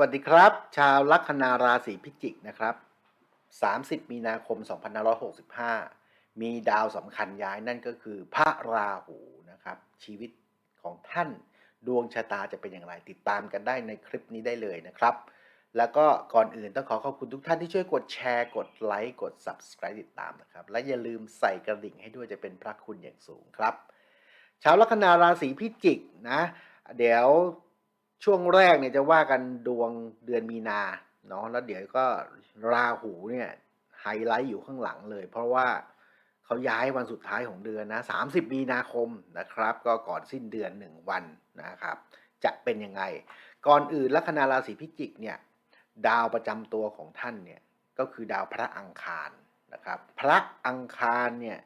วัสดีครับ ชาวลัคนาราศีพิจิกนะครับ 30 มีนาคม 2565 มีดาวสำคัญย้ายนั่นก็คือพระราหูนะครับ ชีวิตของท่านดวงชะตาจะเป็นอย่างไร ติดตามกันได้ในคลิปนี้ได้เลยนะครับ แล้วก็ก่อนอื่นต้องขอขอบคุณทุกท่านที่ช่วยกดแชร์ กดไลค์ กด Subscribe ติดตามนะครับ และอย่าลืมใส่กระดิ่งให้ด้วยจะเป็นพระคุณอย่างสูงครับ ชาวลัคนาราศีพิจิกนะ เดี๋ยว ช่วงแรกเนี่ยจะว่ากันดวงเดือนมีนาเนาะแล้วเดี๋ยวก็ราหูเนี่ยไฮไลท์อยู่ข้างหลังเลย เพราะว่าเขาย้ายวันสุดท้ายของเดือนนะ30 มีนาคมนะครับ ก็ก่อนสิ้นเดือน 1 วันนะครับ จะเป็นยังไง ก่อนอื่นลัคนาราศีพิจิกเนี่ยดาวประจำตัวของท่านเนี่ยก็คือดาวพระอังคารนะครับ พระอังคารเนี่ย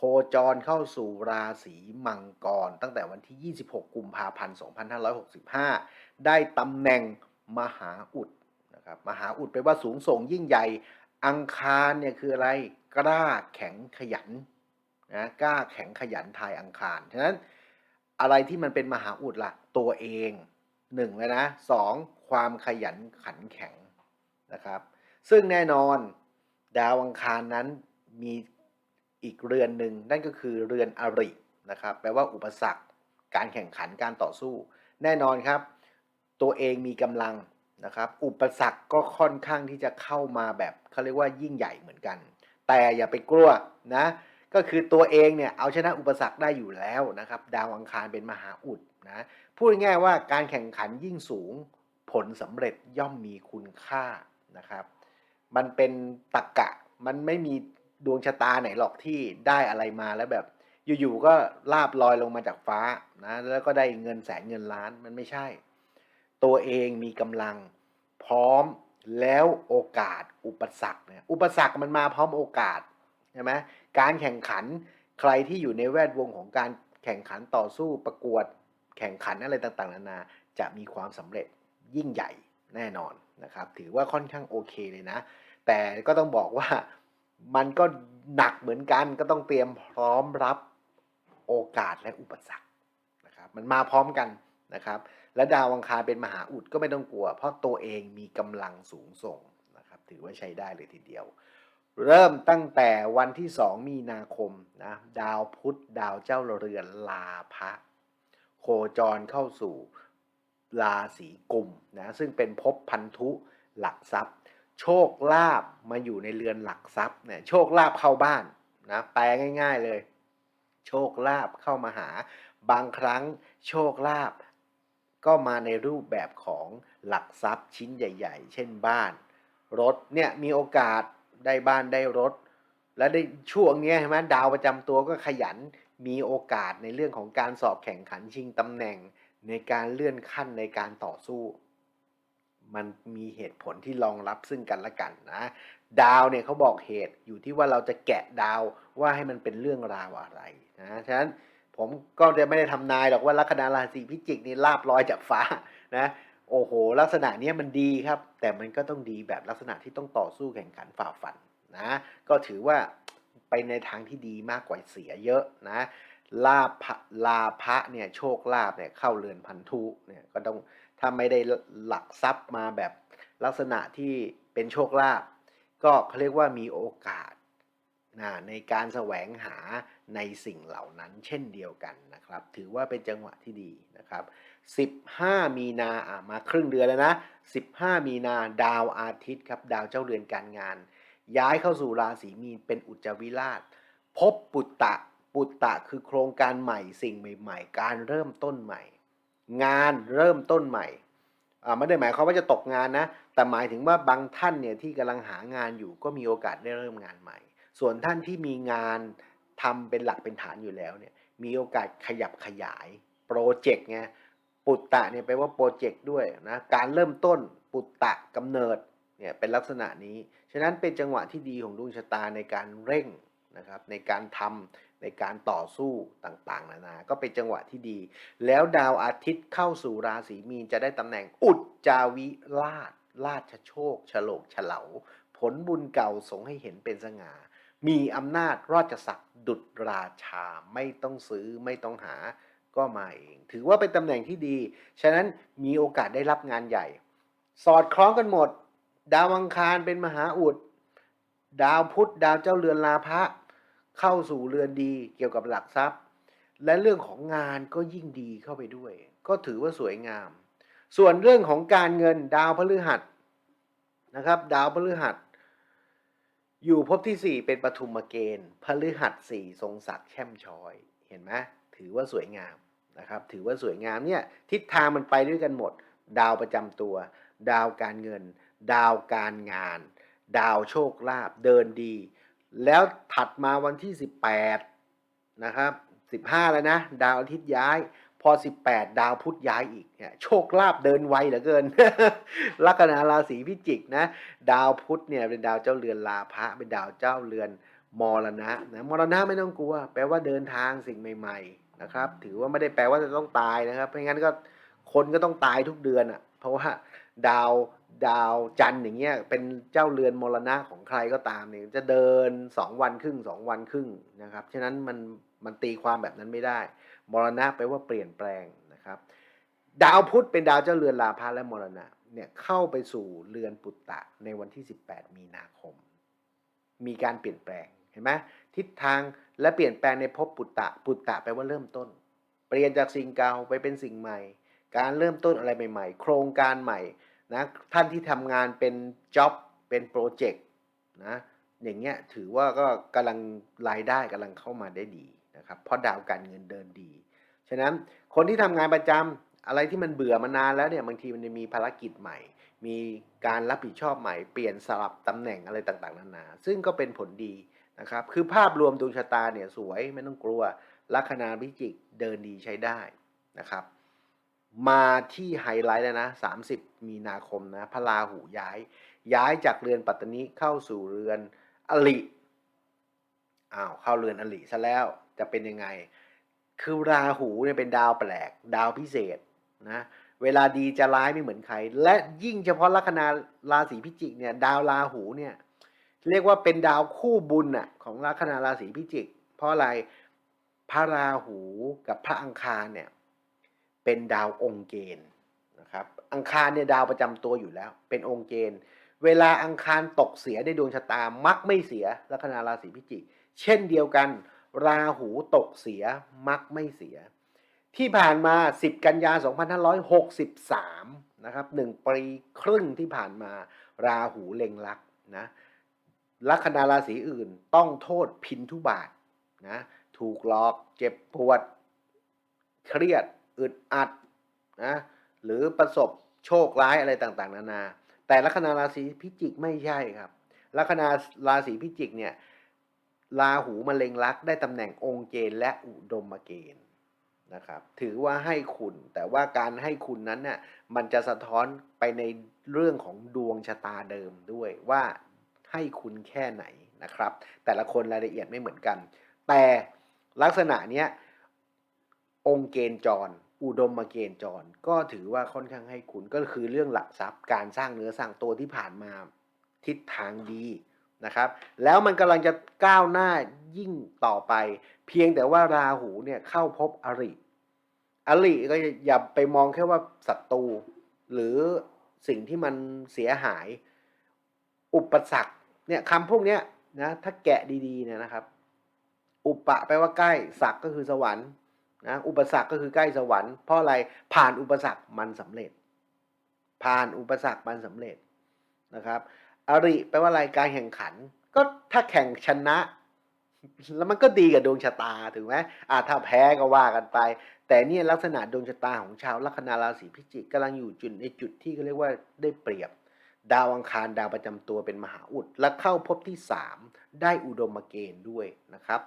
โคจรเข้าสู่ราศีมังกร ตั้งแต่วันที่ 26 กุมภาพันธ์ 2565 ได้ตำแหน่งมหาอุดนะครับมหาอุดแปลว่าสูงส่งยิ่งใหญ่ อังคารเนี่ยคืออะไรกล้าแข็งขยันนะกล้าแข็งขยันทายอังคาร ฉะนั้นอะไรที่มันเป็นมหาอุดล่ะ ตัวเองหนึ่งเลยนะสองความขยันขันแข็งนะครับ ซึ่งแน่นอนดาวอังคารนั้นมี อีกเรือนหนึ่งนั่นก็คือเรือนอรินะครับแปลว่าอุปสรรค การแข่งขันการต่อสู้ แน่นอนครับ ตัวเองมีกำลังนะครับอุปสรรคก็ค่อนข้างที่จะเข้ามาแบบเขาเรียกว่ายิ่งใหญ่เหมือนกัน แต่อย่าไปกลัวนะก็คือตัวเองเนี่ยเอาชนะอุปสรรคได้อยู่แล้วนะครับดาวอังคารเป็นมหาอุดนะพูดง่ายๆว่าการแข่งขันยิ่งสูง ผลสำเร็จย่อมมีคุณค่านะครับ มันเป็นตรกกะมันไม่มี ดวงชะตาไหนหรอกที่ได้อะไรมาแล้วแบบ อยู่ๆก็ลาบลอยลงมาจากฟ้านะแล้วก็ได้เงินแสนเงินล้านมันไม่ใช่ ตัวเองมีกำลังพร้อมแล้วโอกาสอุปสรรคเนี่ยอุปสรรคมันมาพร้อมโอกาสใช่ไหมการแข่งขันใครที่อยู่ในแวดวงของการแข่งขันต่อสู้ประกวด แข่งขันอะไรต่างๆ นานาจะมีความสำเร็จยิ่งใหญ่แน่นอนนะครับ ถือว่าค่อนข้างโอเคเลยนะ แต่ก็ต้องบอกว่า มันก็หนักเหมือนกันก็ต้องเตรียมพร้อมรับโอกาสและอุปสรรคนะครับมันมาพร้อมกันนะครับ และดาวอังคารเป็นมหาอุดก็ไม่ต้องกลัว เพราะตัวเองมีกำลังสูงส่งนะครับถือว่าใช้ได้เลยทีเดียว เริ่มตั้งแต่วันที่ 2 มีนาคมนะดาวพุธดาวเจ้าเรือนลาพะ โคจรเข้าสู่ราศีกุมนะซึ่งเป็นภพพันธุหลักทรัพย์ โชคลาภมาอยู่ในเรือนหลักทรัพย์เนี่ยโชคลาภเข้าบ้านนะแปลง่าย ๆเลย โชคลาภเข้ามาหา บางครั้งโชคลาภก็มาในรูปแบบของหลักทรัพย์ชิ้นใหญ่ ๆ เช่นบ้าน รถเนี่ยมีโอกาสได้บ้านได้รถ และในช่วงนี้ยเห็นไหมดาวประจำตัวก็ขยันมีโอกาสในเรื่องของการสอบแข่งขันชิงตำแหน่งในการเลื่อนขั้นในการต่อสู้ มันมีเหตุผลที่รองรับซึ่งกันและกันนะ ดาวเนี่ยเขาบอกเหตุอยู่ที่ว่าเราจะแกะดาวว่าให้มันเป็นเรื่องราวอะไรนะฉะนั้นผมก็จะไม่ได้ทำนายหรอกว่าลัคนาราศีพิจิกนี่ลาบลอยจากฟ้านะโอ้โห ลักษณะเนี้ยมันดีครับ แต่มันก็ต้องดีแบบลักษณะที่ต้องต่อสู้แข่งขันฝ่าฟันนะก็ถือว่าไปในทางที่ดีมากกว่าเสียเยอะนะลาภลาภะเนี่ยโชคลาภเนี่ยเข้าเรือนพันธุเนี่ยก็ต้อง ถ้าไม่ได้หลักทรัพย์มาแบบลักษณะที่เป็นโชคลาภก็เขาเรียกว่ามีโอกาสนะในการแสวงหาในสิ่งเหล่านั้นเช่นเดียวกันนะครับ ถือว่าเป็นจังหวะที่ดีนะครับ 15 มีนาอะมาครึ่งเดือนแล้วนะ 15 มีนาดาวอาทิตย์ครับดาวเจ้าเรือนการงาน ย้ายเข้าสู่ราศีมีนเป็นอุจจวิราช พบปุตตะปุตตะคือโครงการใหม่สิ่งใหม่ ๆ การเริ่มต้นใหม่ งานเริ่มต้นใหม่ไม่ได้หมายความว่าจะตกงานนะ แต่หมายถึงว่าบางท่านเนี่ยที่กำลังหางานอยู่ก็มีโอกาสได้เริ่มงานใหม่ ส่วนท่านที่มีงานทำเป็นหลักเป็นฐานอยู่แล้วเนี่ยมีโอกาสขยับขยายโปรเจกต์ไงปุตตะเนี่ยแปลว่าโปรเจกต์ด้วยนะการเริ่มต้นปุตตะกำเนิดเนี่ยเป็นลักษณะนี้ ฉะนั้นเป็นจังหวะที่ดีของดวงชะตาในการเร่งนะครับในการทำ ในการต่อสู้ต่างๆ นานา ก็เป็นจังหวะที่ดี แล้วดาวอาทิตย์เข้าสู่ราศีมีนจะได้ตำแหน่งอุจจาวิราชราชโชคฉลกเฉลาผลบุญเก่าสงให้เห็นเป็นสง่า มีอำนาจราชศักดิ์ดุจราชาไม่ต้องซื้อไม่ต้องหาก็มาเอง ถือว่าเป็นตำแหน่งที่ดี ฉะนั้นมีโอกาสได้รับงานใหญ่ สอดคล้องกันหมด ดาวอังคารเป็นมหาอุด ดาวพุธดาวเจ้าเรือนลาภะ เข้าสู่เรือนดีเกี่ยวกับหลักทรัพย์ และเรื่องของงานก็ยิ่งดีเข้าไปด้วย ก็ถือว่าสวยงาม ส่วนเรื่องของการเงินดาวพฤหัสนะครับ ดาวพฤหัส อยู่ภพที่ 4 เป็นปฐุมเกณฑ์พฤหัสสี่ทรงศักดิ์แช่มช้อย เห็นไหมถือว่าสวยงามนะครับ ถือว่าสวยงามเนี่ยทิศทางมันไปด้วยกันหมด ดาวประจำตัว ดาวการเงิน ดาวการงาน ดาวโชคลาภเดินดี แล้วถัดมาวันที่ 18 นะครับ 15 แล้วนะ ดาวอาทิตย์ย้าย พอ 18 ดาวพุธย้ายอีกเนี่ยโชคลาภเดินไวเหลือเกิน ลัคนาราศีพิจิกนะ ดาวพุธเนี่ยเป็นดาวเจ้าเรือนลาภะเป็นดาวเจ้าเรือนมรณะนะมรณะไม่ต้องกลัว แปลว่าเดินทางสิ่งใหม่ ๆ นะครับ ถือว่าไม่ได้แปลว่าจะต้องตายนะครับไม่งั้นก็คนก็ต้องตายทุกเดือนอะ่ะ เพราะว่าดาว ดาวจันทร์อย่างเงี้ยเป็นเจ้าเรือนมรณะของใครก็ตามเนี่ยจะเดินสองวันครึ่งสองวันครึ่งนะครับฉะนั้นมันมันตีความแบบนั้นไม่ได้ มรณะแปลว่าเปลี่ยนแปลงนะครับ ดาวพุธเป็นดาวเจ้าเรือนลาภะและมรณะเนี่ยเข้าไปสู่เรือนปุตตะในวันที่ 18 มีนาคม มีการเปลี่ยนแปลงเห็นไหมทิศทางและเปลี่ยนแปลงในภพปุตตะ ปุตตะแปลว่าเริ่มต้น เปลี่ยนจากสิ่งเก่าไปเป็นสิ่งใหม่ การเริ่มต้นอะไรใหม่ ๆ โครงการใหม่ นะท่านที่ทำงานเป็นจ็อบเป็นโปรเจกต์นะอย่างเงี้ยถือว่าก็กำลังรายได้กำลังเข้ามาได้ดีนะครับเพราะดาวการเงินเดินดี ฉะนั้นคนที่ทำงานประจำอะไรที่มันเบื่อมานานแล้วเนี่ยบางทีมันจะมีภารกิจใหม่ มีการรับผิดชอบใหม่เปลี่ยนสลับตำแหน่งอะไรต่างๆ นานา ซึ่งก็เป็นผลดีนะครับคือภาพรวมดวงชะตาเนี่ยสวยไม่ต้องกลัวลัคนาพิจิกเดินดีใช้ได้นะครับ มาที่ไฮไลท์แล้วนะ 30 มีนาคมนะ พระราหูย้าย ย้ายจากเรือนปัตตนิเข้าสู่เรือนอลิอ้าวเข้าเรือนอลิซะแล้วจะเป็นยังไง คือราหูเนี่ยเป็นดาวแปลก ดาวพิเศษนะ เวลาดีจะร้ายไม่เหมือนใคร และยิ่งเฉพาะลัคนาราศีพิจิกเนี่ย ดาวราหูเนี่ย เรียกว่าเป็นดาวคู่บุญน่ะของลัคนาราศีพิจิก เพราะอะไร พระราหูกับพระอังคารเนี่ย เป็นดาวองค์เกณฑ์นะครับอังคารเนี่ยดาวประจำตัวอยู่แล้ว เป็นองค์เกณฑ์ เวลาอังคารตกเสียในดวงชะตามักไม่เสียลัคนาราศีพิจิก เช่นเดียวกัน ราหูตกเสียมักไม่เสีย ที่ผ่านมา 10 กันยา 2563 นะครับหนึ่งปีครึ่งที่ผ่านมา ราหูเล็งลักนะลัคนาราศีอื่นต้องโทษพินทุบาทนะถูกหลอกเจ็บปวดเครียด อึดอัดนะหรือประสบโชคร้ายอะไรต่างๆ นานา แต่ลัคนาราศีพิจิกไม่ใช่ครับ ลัคนาราศีพิจิกเนี่ยราหูมะเร็งลักได้ตำแหน่งองค์เกณฑ์และอุดมเกณฑ์นะครับถือว่าให้คุณแต่ว่าการให้คุณนั้นน่ะมันจะสะท้อนไปในเรื่องของดวงชะตาเดิมด้วยว่าให้คุณแค่ไหนนะครับ แต่ละคนรายละเอียดไม่เหมือนกัน แต่ลักษณะเนี้ยองค์เกณฑ์จร อุดมมาเกณฑ์จร ก็ถือว่าค่อนข้างให้คุณก็คือเรื่องหลักทรัพย์การสร้างเนื้อสร้างตัวที่ผ่านมาทิศทางดีนะครับ แล้วมันกำลังจะก้าวหน้ายิ่งต่อไป เพียงแต่ว่าราหูเนี่ยเข้าพบอริอริก็อย่าไปมองแค่ว่าศัตรูหรือสิ่งที่มันเสียหาย อุปสรรคเนี่ยคำพวกเนี้ยนะถ้าแกะดีๆเนี่ยนะครับ อุปะแปลว่าใกล้ศักก็คือสวรรค์ นะอุปสรรคก็คือใกล้สวรรค์เพราะอะไรผ่านอุปสรรคมันสำเร็จ ผ่านอุปสรรคมันสำเร็จนะครับอริแปลว่าอะไรการแข่งขัน ก็ถ้าแข่งชนะ แล้วมันก็ดีกับดวงชะตาถูกไหมอ่าถ้าแพ้ก็ว่ากันไป แต่เนี่ยลักษณะดวงชะตาของชาวลัคนาราศีพิจิกกำลังอยู่จุดในจุดที่เขาเรียกว่าได้เปรียบ ดาวอังคารดาวประจำตัวเป็นมหาอุด และเข้าพบที่ 3 ได้อุดมเกณฑ์ด้วยนะครับ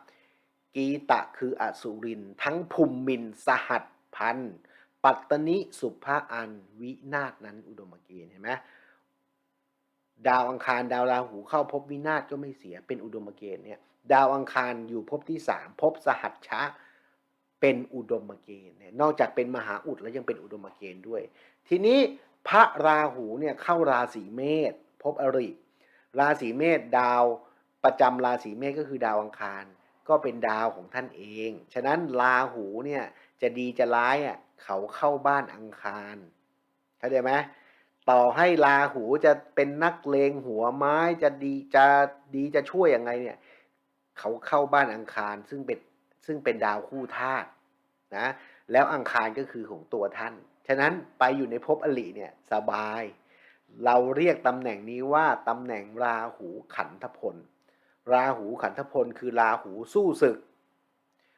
กีตะคืออสุริน ทั้งภูมิมิน สหัสพันธ์ปัตตนิสุภาอัน วินาศนั้นอุดมเกณฑ์เห็นไหมดาวอังคารดาวราหูเข้าพบวินาศก็ไม่เสียเป็นอุดมเกณฑ์เนี่ยดาวอังคารอยู่พบที่สามพบสหัสชะเป็นอุดมเกณฑ์เนี่ยนอกจากเป็นมหาอุดแล้วยังเป็นอุดมเกณฑ์ด้วย ทีนี้พระราหูเนี่ยเข้าราศีเมษพบอริ ราศีเมษดาวประจำราศีเมษก็คือดาวอังคาร ก็เป็นดาวของท่านเอง ฉะนั้นราหูเนี่ยจะดีจะร้ายอะเขาเข้าบ้านอังคารเข้าใจไหมต่อให้ราหูจะเป็นนักเลงหัวไม้จะดีจะดีจะช่วยยังไงเนี่ย เขาเข้าบ้านอังคารซึ่งเป็นซึ่งเป็นดาวคู่ธาตุนะแล้วอังคารก็คือของตัวท่าน ฉะนั้นไปอยู่ในภพอลิเนี่ยสบาย เราเรียกตำแหน่งนี้ว่าตำแหน่งราหูขันธพล ราหูขันธพลคือราหูสู้ศึก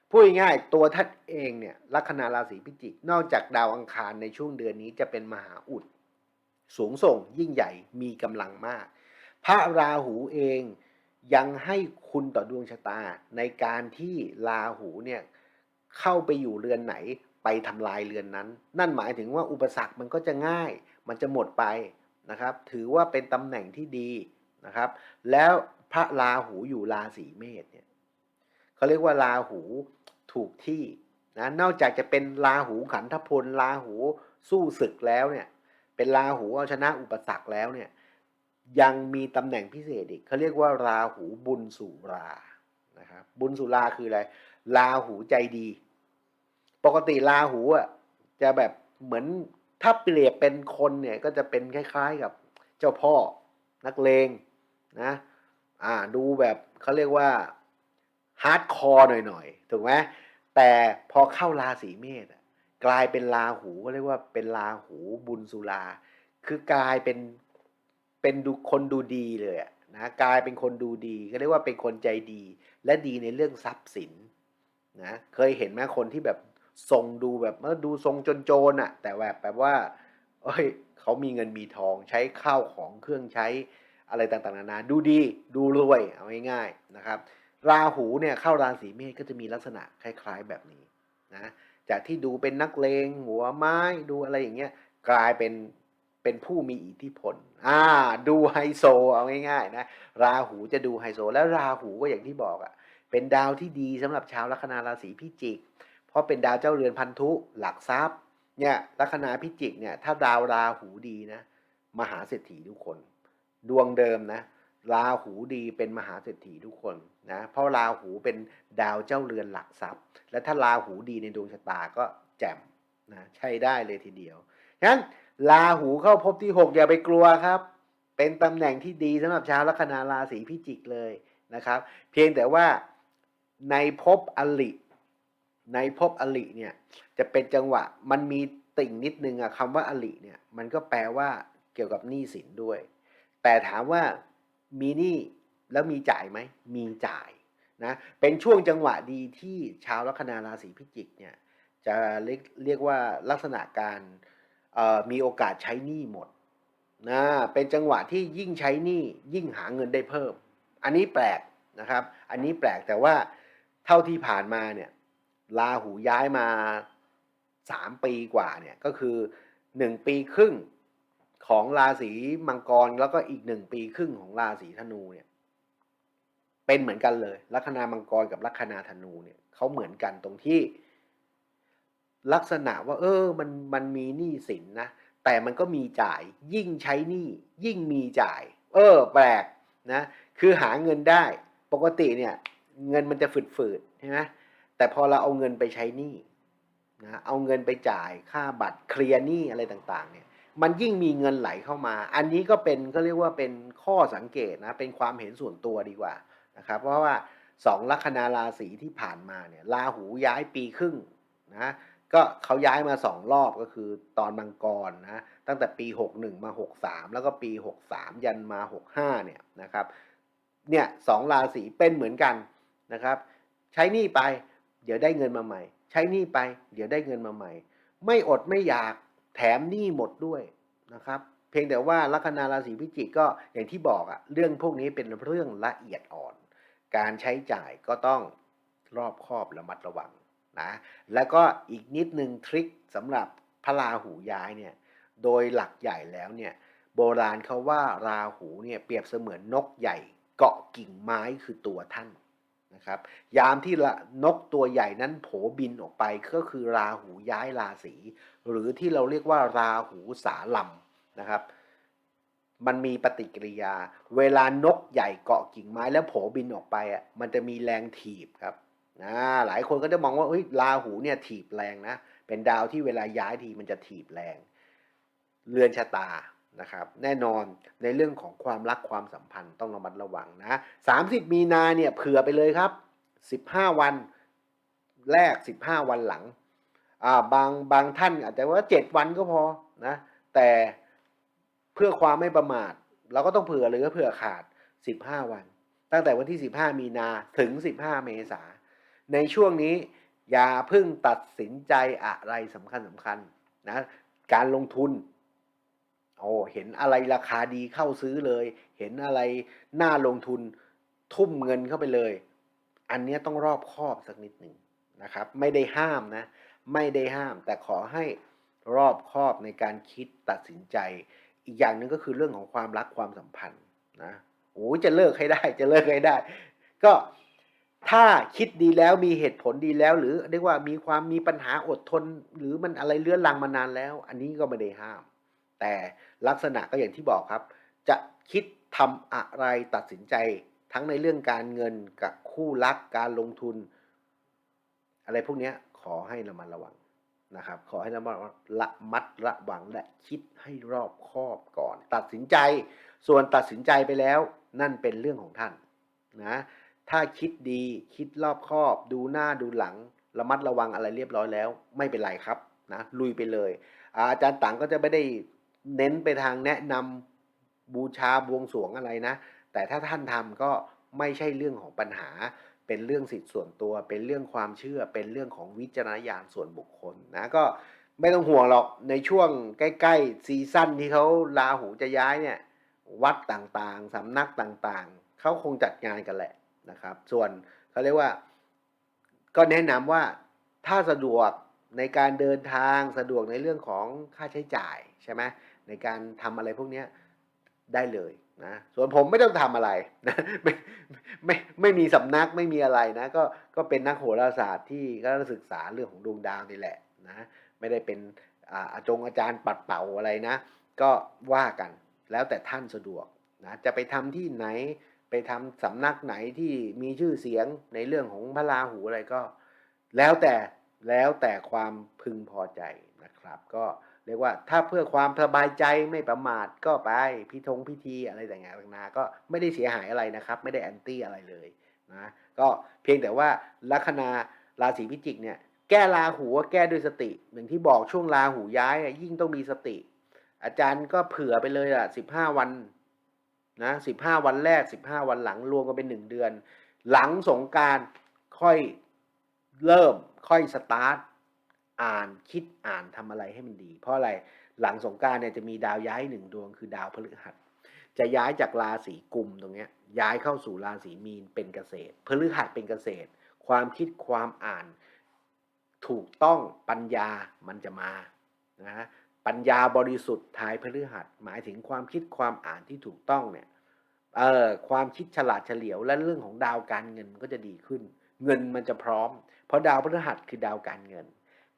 พูดง่ายๆตัวท่านเองเนี่ยลัคนาราศีพิจิก นอกจากดาวอังคารในช่วงเดือนนี้จะเป็นมหาอุด สูงส่งยิ่งใหญ่มีกำลังมาก พระราหูเองยังให้คุณต่อดวงชะตา ในการที่ราหูเนี่ยเข้าไปอยู่เรือนไหนไปทำลายเรือนนั้น นั่นหมายถึงว่าอุปสรรคมันก็จะง่าย มันจะหมดไปนะครับ ถือว่าเป็นตำแหน่งที่ดีนะครับ แล้ว พระราหูอยู่ราศีเมษเนี่ยเขาเรียกว่าราหูถูกที่นะนอกจากจะเป็นราหูขันธพลราหูสู้ศึกแล้วเนี่ย เป็นราหูเอาชนะอุปสรรคแล้วเนี่ย ยังมีตำแหน่งพิเศษอีกเขาเรียกว่าราหูบุญสุรานะครับบุญสุราคืออะไรราหูใจดี ปกติราหูอะจะแบบเหมือนถ้าเปรียบเป็นคนเนี่ยก็จะเป็นคล้าย ๆกับเจ้าพ่อนักเลงนะ อ่าดูแบบเขาเรียกว่าฮาร์ดคอร์หน่อยๆถูกไหมแต่พอเข้าราศีเมษอะกลายเป็นราหูก็เรียกว่าเป็นราหูบุญสุรา คือกลายเป็นเป็นดูคนดูดีเลยนะกลายเป็นคนดูดีก็เรียกว่าเป็นคนใจดี และดีในเรื่องทรัพย์สินนะเคยเห็นไหมคนที่แบบทรงดูแบบเมื่อดูทรงจนๆอะแต่แบบแบบว่าเอ้ยเขามีเงินมีทองใช้ข้าวของเครื่องใช้ อะไรต่างๆนานาดูดีดูรวยเอาง่ายๆนะครับ ราหูเนี่ยเข้าราศีเมษก็จะมีลักษณะคล้าย ๆแบบนี้นะจากที่ดูเป็นนักเลงหัวไม้ดูอะไรอย่างเงี้ยกลายเป็นเป็นผู้มีอิทธิพล อ่า ดูไฮโซเอาง่ายๆนะราหูจะดูไฮโซ แล้วราหูก็อย่างที่บอกอะ่ะเป็นดาวที่ดีสำหรับชาวลัคนาราศีพิจิก เพราะเป็นดาวเจ้าเรือนพันธุหลักทรัพย์เนี่ยลัคนาพิจิกเนี่ยถ้าดาวราหูดีนะมหาเศรษฐีทุกคน ดวงเดิมนะราหูดีเป็นมหาเศรษฐีทุกคนนะเพราะราหูเป็นดาวเจ้าเรือนหลักทรัพย์ และถ้าราหูดีในดวงชะตาก็แจ่มนะใช้ได้เลยทีเดียวฉะนั้นราหูเข้าภพที่ 6 อย่าไปกลัวครับ เป็นตำแหน่งที่ดีสำหรับชาวลัคนาราศีพิจิกเลยนะครับ เพียงแต่ว่าในภพอลิ ในภพอลิเนี่ยจะเป็นจังหวะมันมีติ่งนิดนึงอะคำว่าอลิเนี่ยมันก็แปลว่าเกี่ยวกับหนี้สินด้วย แต่ถามว่ามีหนี้แล้วมีจ่ายไหม มีจ่ายนะเป็นช่วงจังหวะดีที่ชาวลัคนาราศีพิจิกเนี่ยจะเรียกเรียกว่าลักษณะการมีโอกาสใช้หนี้หมดนะเป็นจังหวะที่ยิ่งใช้หนี้ยิ่งหาเงินได้เพิ่ม อันนี้แปลกนะครับ อันนี้แปลกแต่ว่าเท่าที่ผ่านมาเนี่ยลาหูย้ายมาสามปีกว่าเนี่ยก็คือหนึ่งปีครึ่ง ของราศีมังกรแล้วก็อีกหนึ่งปีครึ่งของราศีธนูเนี่ย เป็นเหมือนกันเลย ลัคนามังกรกับลัคนาธนูเนี่ยเขาเหมือนกันตรงที่ ลักษณะว่า เออ มันมันมีหนี้สินนะแต่มันก็มีจ่าย ยิ่งใช้หนี้ยิ่งมีจ่าย เออ แปลกนะ คือหาเงินได้ ปกติเนี่ย เงินมันจะฝืดๆใช่ไหมแต่พอเราเอาเงินไปใช้หนี้นะเอาเงินไปจ่ายค่าบัตรเคลียร์หนี้อะไรต่าง ๆ เนี่ย มันยิ่งมีเงินไหลเข้ามา อันนี้ก็เป็นก็เรียกว่าเป็นข้อสังเกตนะ เป็นความเห็นส่วนตัวดีกว่านะครับ เพราะว่าสองลัคนาราศีที่ผ่านมาเนี่ยราหูย้ายปีครึ่งนะก็เขาย้ายมาสองรอบก็คือตอนมังกรนะตั้งแต่ปี 61 มา 63 แล้วก็ปี 63 ยันมา 65 เนี่ยนะครับเนี่ยสองราศีเป็นเหมือนกันนะครับ ใช้นี้ไป เดี๋ยวได้เงินมาใหม่ ใช้นี้ไป เดี๋ยวได้เงินมาใหม่ ไม่อดไม่อยาก แถมหนี้หมดด้วยนะครับ เพียงแต่ว่าลัคนาราศีพิจิกก็อย่างที่บอกอะเรื่องพวกนี้เป็นเรื่องละเอียดอ่อน การใช้จ่ายก็ต้องรอบคอบระมัดระวังนะแล้วก็อีกนิดนึงทริคสำหรับพระราหูย้ายเนี่ยโดยหลักใหญ่แล้วเนี่ยโบราณเขาว่าราหูเนี่ยเปรียบเสมือนนกใหญ่เกาะกิ่งไม้คือตัวท่าน นะครับ ยามที่นกตัวใหญ่นั้นโผบินออกไปก็คือราหูย้ายราศีหรือที่เราเรียกว่าราหูสาลำนะครับ มันมีปฏิกิริยา เวลานกใหญ่เกาะกิ่งไม้แล้วโผบินออกไปอะมันจะมีแรงถีบครับนะหลายคนก็จะมองว่าเฮ้ยราหูเนี่ยถีบแรงนะเป็นดาวที่เวลาย้ายทีมันจะถีบแรง เรือนชะตา นะครับแน่นอนในเรื่องของความรักความสัมพันธ์ต้องระมัดระวังนะ30 มีนาเนี่ยเผื่อไปเลยครับ 15 วันแรก 15 วันหลังอ่าบางบางท่านอาจจะว่า 7 วันก็พอนะแต่เพื่อความไม่ประมาท เราก็ต้องเผื่อหรือเผื่อขาด 15 วัน ตั้งแต่วันที่ 15 มีนาถึง 15 เมษาในช่วงนี้อย่าเพิ่งตัดสินใจอะไรสำคัญสำคัญนะการลงทุน โอ้เห็นอะไรราคาดีเข้าซื้อเลย เห็นอะไรน่าลงทุนทุ่มเงินเข้าไปเลย อันนี้ต้องรอบคอบสักนิดหนึ่งนะครับ ไม่ได้ห้ามนะ ไม่ได้ห้าม แต่ขอให้รอบคอบในการคิดตัดสินใจ อีกอย่างหนึ่งก็คือเรื่องของความรักความสัมพันธ์นะโอ้จะเลิกให้ได้ จะเลิกให้ได้ ก็ถ้าคิดดีแล้วมีเหตุผลดีแล้ว หรือเรียกว่ามีความมีปัญหาอดทน หรือมันอะไรเลื้อนลังมานานแล้ว อันนี้ก็ไม่ได้ห้าม แต่ลักษณะก็อย่างที่บอกครับ จะคิดทำอะไรตัดสินใจทั้งในเรื่องการเงินกับคู่รักการลงทุน อะไรพวกนี้ขอให้ระมัดระวังนะครับ ขอให้ระมัดระมัดระวังและคิดให้รอบคอบก่อน ตัดสินใจ ส่วนตัดสินใจไปแล้ว นั่นเป็นเรื่องของท่านนะถ้าคิดดีคิดรอบคอบ ดูหน้าดูหลัง ระมัดระวังอะไรเรียบร้อยแล้ว ไม่เป็นไรครับนะลุยไปเลยอาจารย์ต่างก็จะไม่ได้ เน้นไปทางแนะนำบูชาบวงสรวงอะไรนะ แต่ถ้าท่านทำก็ไม่ใช่เรื่องของปัญหา เป็นเรื่องสิทธิ์ส่วนตัว เป็นเรื่องความเชื่อ เป็นเรื่องของวิจารณญาณส่วนบุคคลนะก็ไม่ต้องห่วงหรอกในช่วงใกล้ๆซีซั่นที่เขาลาหูจะย้ายเนี่ยวัดต่างๆสำนักต่างๆ เขาคงจัดงานกันแหละนะครับ ส่วนเขาเรียกว่า ก็แนะนำว่าถ้าสะดวกในการเดินทางสะดวกในเรื่องของค่าใช้จ่ายใช่ไหม ในการทำอะไรพวกนี้ได้เลยนะส่วนผมไม่ต้องทำอะไรนะไม่ไม่ไม่มีสำนักไม่มีอะไรนะก็ก็เป็นนักโหราศาสตร์ที่ก็ศึกษาเรื่องของดวงดาวนี่แหละนะไม่ได้เป็นอาอาจงอาจารย์ปัดเป่าอะไรนะ ก็ว่ากันแล้วแต่ท่านสะดวกนะจะไปทำที่ไหนไปทำสำนักไหนที่มีชื่อเสียงในเรื่องของพระราหูอะไรก็ แล้วแต่แล้วแต่ความพึงพอใจนะครับ ก็ เรียกว่าถ้าเพื่อความสบายใจไม่ประมาทก็ไปพิธงพิธีอะไรต่างๆนานาก็ไม่ได้เสียหายอะไรนะครับ ไม่ได้แอนตี้อะไรเลยนะก็เพียงแต่ว่าลัคนาราศีพิจิกเนี่ยแก้ราหูว่าแก้ด้วยสติอย่างที่บอกช่วงราหูย้ายยิ่งต้องมีสติ อาจารย์ก็เผื่อไปเลยอะสิบห้าวันนะสิบห้าวันแรกสิบห้าวันหลังรวมกันเป็นหนึ่งเดือน หลังสงการค่อยเริ่มค่อยสตาร์ท อ่านคิดอ่านทำอะไรให้มันดี เพราะอะไรหลังสงการเนี่ยจะมีดาวย้ายหนึ่งดวงคือดาวพฤหัส จะย้ายจากราศีกุมตรงเนี้ยย้ายเข้าสู่ราศีมีนเป็นเกษตรพฤหัสเป็นเกษตร ความคิดความอ่านถูกต้องปัญญามันจะมานะฮะปัญญาบริสุทธิ์ทายพฤหัส หมายถึงความคิดความอ่านที่ถูกต้องเนี่ยเอ่อความคิดฉลาดเฉลียวและเรื่องของดาวการเงินก็จะดีขึ้น เงินมันจะพร้อม เพราะดาวพฤหัสคือดาวการเงิน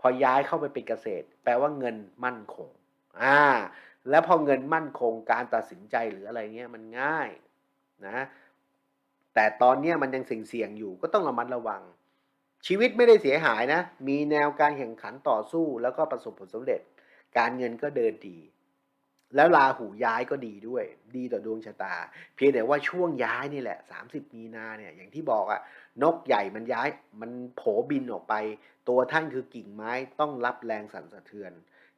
อย้ายเข้าไปเป็นเกษตร แปลว่าเงินมั่นคง อ่า แล้วพอเงินมั่นคงการตัดสินใจหรืออะไรเงี้ยมันง่ายนะ แต่ตอนเนี้ยมันยังเสี่ยงๆอยู่ก็ต้องระมัดระวัง ชีวิตไม่ได้เสียหายนะ มีแนวการแข่งขันต่อสู้แล้วก็ประสบผลสำเร็จ การเงินก็เดินดี แล้วราหูย้ายก็ดีด้วย ดีต่อดวงชะตา เพียงแต่ว่าช่วงย้ายนี่แหละ 30 มีนาเนี่ยอย่างที่บอกอะนกใหญ่มันย้ายมันโผบินออกไป ตัวท่านคือกิ่งไม้ต้องรับแรงสั่นสะเทือน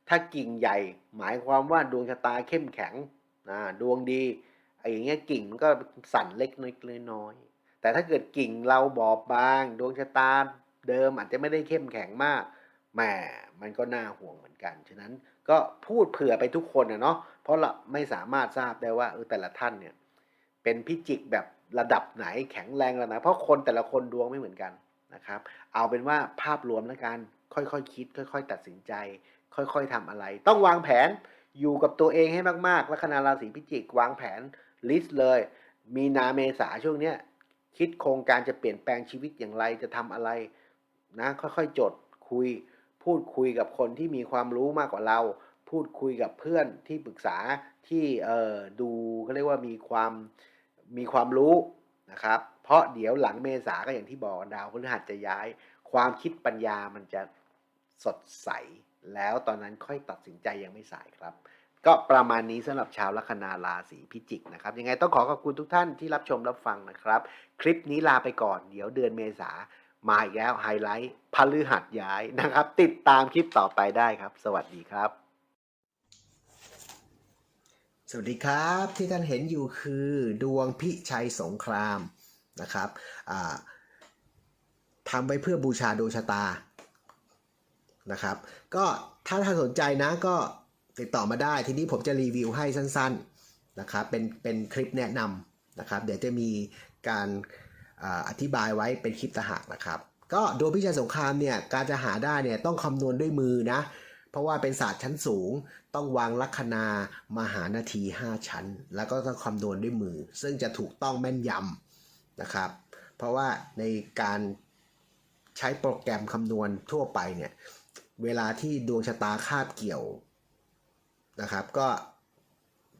ถ้ากิ่งใหญ่ หมายความว่าดวงชะตาเข้มแข็งนะดวงดีไอ้อย่างเงี้ยกิ่งมันก็สั่นเล็กน้อยๆแต่ถ้าเกิดกิ่งเราบอบบาง ดวงชะตาเดิมอาจจะไม่ได้เข้มแข็งมากแหมมันก็น่าห่วงเหมือนกันฉะนั้น ก็พูดเผื่อไปทุกคนนะเนาะเพราะเราไม่สามารถทราบได้ว่าแต่ละท่านเนี่ยเป็นพิจิกแบบระดับไหนแข็งแรงระดับไหนเพราะคนแต่ละคนดวงไม่เหมือนกันนะครับ เอาเป็นว่าภาพรวมแล้วกันค่อยๆคคิด ค่อย ๆ ตัดสินใจ ค่อยๆทำอะไร ต้องวางแผนอยู่กับตัวเองให้มากๆลัคนาราศีพิจิกวางแผนลิสต์เลย มีนาเมษาช่วงเนี้ยคิดโครงการจะเปลี่ยนแปลงชีวิตอย่างไรจะทำอะไรนะค่อยๆจดคุย พูดคุยกับคนที่มีความรู้มากกว่าเรา พูดคุยกับเพื่อนที่ปรึกษาที่เอ่อดูเขาเรียกว่ามีความมีความรู้นะครับ เพราะเดี๋ยวหลังเมษาก็อย่างที่บอกดาวพฤหัสจะย้าย ความคิดปัญญามันจะสดใส แล้วตอนนั้นค่อยตัดสินใจยังไม่สายครับ ก็ประมาณนี้สำหรับชาวลัคนาราศีพิจิกนะครับ ยังไงต้องขอขอบคุณทุกท่านที่รับชมรับฟังนะครับ คลิปนี้ลาไปก่อน เดี๋ยวเดือนเมษา มาอีกแล้วไฮไลท์พฤหัสย้ายนะครับ ติดตามคลิปต่อไปได้ครับ สวัสดีครับ สวัสดีครับที่ท่านเห็นอยู่คือดวงพิชัยสงครามนะครับทำไว้เพื่อบูชาดวงชะตานะครับ ก็ถ้าท่านสนใจนะก็ติดต่อมาได้ ทีนี้ผมจะรีวิวให้สั้น ๆนะครับ เป็นเป็นคลิปแนะนำนะครับ เดี๋ยวจะมีการ อธิบายไว้เป็นคลิปตางหากนะครับก็ดวงพิชัยสงครามเนี่ยการจะหาได้เนี่ยต้องคำนวณด้วยมือนะ เพราะว่าเป็นศาสตร์ชั้นสูง ต้องวางลัคนามาหานาที 5 ชั้น แล้วก็ต้องคำนวณด้วยมือ ซึ่งจะถูกต้องแม่นยำนะครับ เพราะว่าในการใช้โปรแกรมคำนวณทั่วไปเนี่ยเวลาที่ดวงชะตาคาบเกี่ยวนะครับ ก็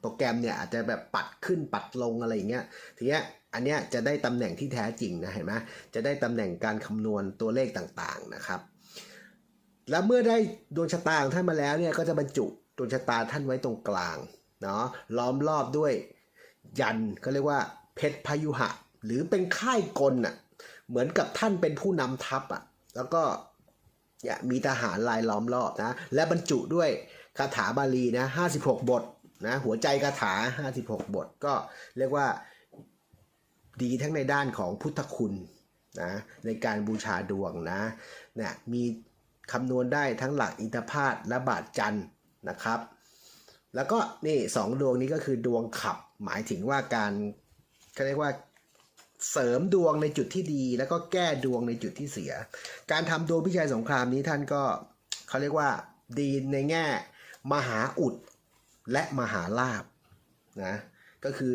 โปรแกรมเนี่ยอาจจะแบบปัดขึ้นปัดลงอะไรอย่างเงี้ยทีเนี้ย อันเนี้ยจะได้ตำแหน่งที่แท้จริงนะเห็นไหมจะได้ตำแหน่งการคำนวณตัวเลขต่างๆนะครับ แล้วเมื่อได้ดวงชะตาของท่านมาแล้วเนี่ยก็จะบรรจุดวงชะตาท่านไว้ตรงกลางเนาะล้อมรอบด้วยยันเขาเรียกว่าเพชรพยุหะ หรือเป็นค่ายกลน่ะเหมือนกับท่านเป็นผู้นำทัพอะแล้วก็เนี่ยมีทหารลายล้อมรอบนะและบรรจุด้วยคาถาบาลีนะ56 บทนะหัวใจคาถา 56 บทก็เรียกว่า ดีทั้งในด้านของพุทธคุณนะในการบูชาดวงนะเนี่ยมีคำนวณได้ทั้งหลักอินทพาตและบาทจันทร์นะครับ แล้วก็นี่สองดวงนี้ก็คือดวงขับหมายถึงว่าการเขาเรียกว่าเสริมดวงในจุดที่ดี แล้วก็แก้ดวงในจุดที่เสีย การทำดวงพิชัยสงครามนี้ท่านก็เขาเรียกว่าดีในแง่ มหาอุดและมหาลาบนะก็คือ